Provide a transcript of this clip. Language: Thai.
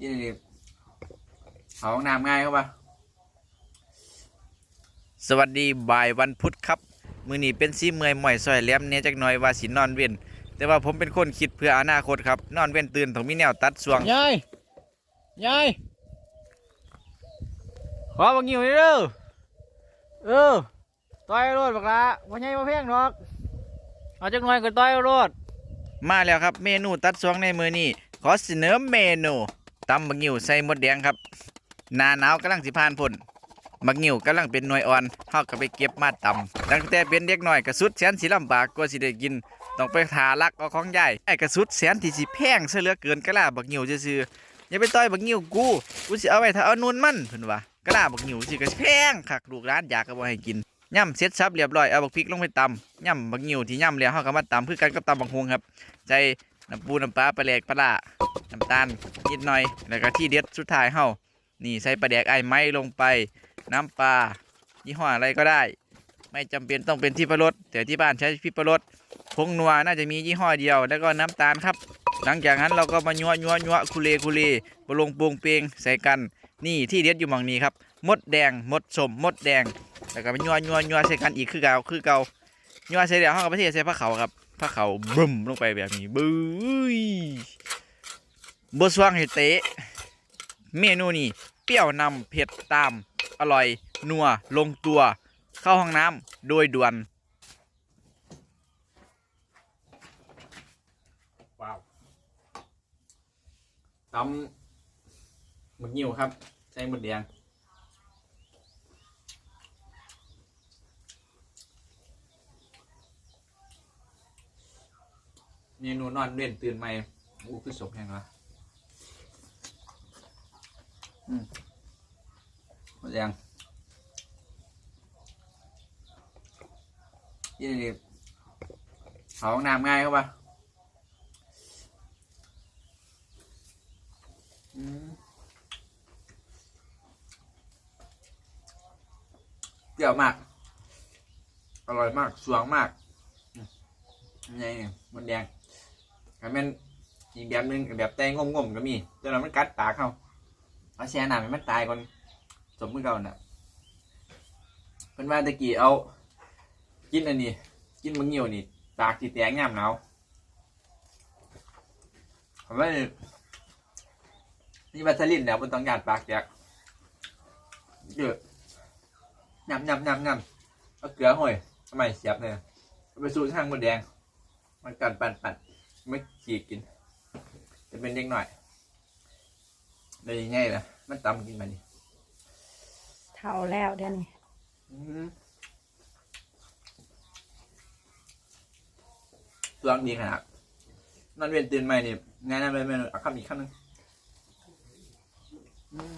ยี่นี่เขาห้องน้ำง่ายเข้าปะสวัสดีบ่ายวันพุธครับ มือนี้เป็นซีเมื่อยหม่อยซอยแหลมเนี่ยจักหน่อยว่าสินอนเว้นแต่ว่าผมเป็นคนคิดเพื่ออนาคตครับ นอนเว้นตื่นต้องมีแนวตัดสวงยายยายขอบังงิวนี่เด้อเออต่อยรถบักละว่าไงมาเพ่งหรอกเอาจักหน่อยก็ต่อยรถมาแล้วครับเมนูตัดสวงในมือนี้ขอเสนอเมนู ตำบักงิวใส่มดแดงครับหนาหนาวกำลังสิผ่านพ้นบักงิวกำลังเป็นหน่วยอ่อนเฮาก็ไปเก็บมาตำตั้งแต่เป็นเด็กน้อยก็สุดแสนสิลำบากกว่าสิได้กินต้องไปหาลักเอาของใหญ่ไอ้กระสุดแสนที่สิแพงซะเหลือเกินกะลาบักงิวซื่อๆอย่าไปต่อยบักงิวกูกูสิเอาไว้ถ้าเอานูนมันเพิ่นว่ากะลาบักงิวสิก็แพงคักลูกร้านอยากก็บ่ให้กินย่ำเสร็จสับเรียบร้อยเอาบักพริกลงไปตำย่ำบักงิวที่ย่ำแล้วเฮาก็มาตำคือกันกับตำบักฮวงครับ ใจ น้ำปูน้ำปลาปลาแหลกปลาร้าน้ำตาลนิดหน่อย แล้วก็ที่เด็ดสุดท้ายเฮานี่ใส่ปลาแดกไอ้ไม้ลงไป น้ำปลายี่ห้ออะไรก็ได้ ไม่จำเป็นต้องเป็นที่ปลารสแต่ที่บ้านใช้พี่ปลารสผงนัวน่าจะมียี่ห้อเดียว แล้วก็น้ำตาลครับ หลังจากนั้นเราก็มายัวยัวยัวคุเลคุเลบลงปรุงเปงใส่กันนี่ที่เด็ดอยู่หมองนี้ครับมดแดงมดสมมดแดงแล้วก็มายัวยัวยัวใส่กันอีกคือเก่าคือเก่ายัวใส่เดี๋ยวเขาก็ไปเทใส่ผ้าเขาครับ ผ้าเขาวบึ้มลงไปแบบนี้บื้ยบสว่างให้เตะเมนูนี้เปรี้ยวนำเผ็ดตาม อร่อยนัวลงตัว เข้าห้องน้ำโดยด่วน ว้าวตำหมึกหิวครับใส่หมดแดง เมนูนอนเล่นตื่นใหม่อู้คือสมแห้งละอืมหมดแดงยี่นี่เขาห้องน้ำง่ายเข้าปะอืมเปรี้ยวมาก อร่อยมาก สวงมากอืมยังไงเนี่ยหมดแดง อันเป็นอีกแบบหนึงแบบแตงงมๆก็มีแต่เรามันกัดปากเขาเอาแช่น้ำให้มันตายก่อนสมมือเก่าน่ะเป็นว่าตะกี้เอา กินอันนี้ กินมังเงียวนี่ปากที่แตงย่ำหนาวผมว่านี่วัสลินแล้วมันต้องหยาดปากแตกเยอะยำยำยำยำเอาเกลือห่อยทำไมเสียบเลยเอาไปสูตรข้างบนแดง มันกัดปันปั่น ไม่ขีดกิน จะเป็นเด็กหน่อยเลยง่ายนะมันตำกินมานี่เท่าแล้วเดี๋ยวนี้อืมตัวดีขนาดนอนเวียนตื่นใหม่นี่แนะนำเลยเมนูเอาคำอีกคำหนึ่งอืม